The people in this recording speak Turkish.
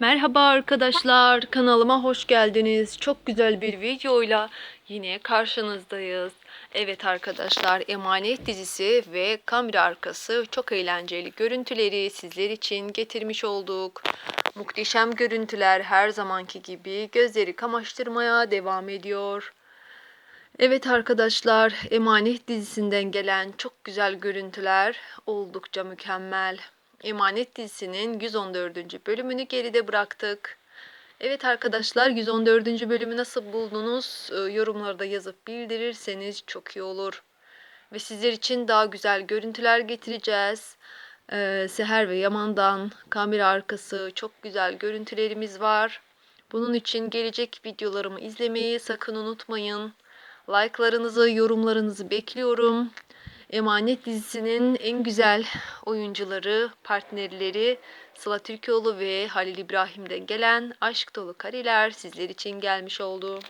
Merhaba arkadaşlar, kanalıma hoş geldiniz. Çok güzel bir videoyla yine karşınızdayız. Evet arkadaşlar, Emanet dizisi ve kamera arkası çok eğlenceli görüntüleri sizler için getirmiş olduk. Muhteşem görüntüler her zamanki gibi gözleri kamaştırmaya devam ediyor. Evet arkadaşlar, Emanet dizisinden gelen çok güzel görüntüler oldukça mükemmel. Emanet dizisinin 114. bölümünü geride bıraktık. Evet arkadaşlar 114. bölümü nasıl buldunuz? Ee, Yorumlarda yazıp bildirirseniz çok iyi olur. Ve sizler için daha güzel görüntüler getireceğiz. Ee, Seher ve Yaman'dan kamera arkası çok güzel görüntülerimiz var. Bunun için gelecek videolarımı izlemeyi sakın unutmayın. Like'larınızı, yorumlarınızı bekliyorum. Emanet dizisinin en güzel oyuncuları, partnerleri Sıla Türkoğlu ve Halil İbrahim'den gelen aşk dolu kareler sizler için gelmiş oldu.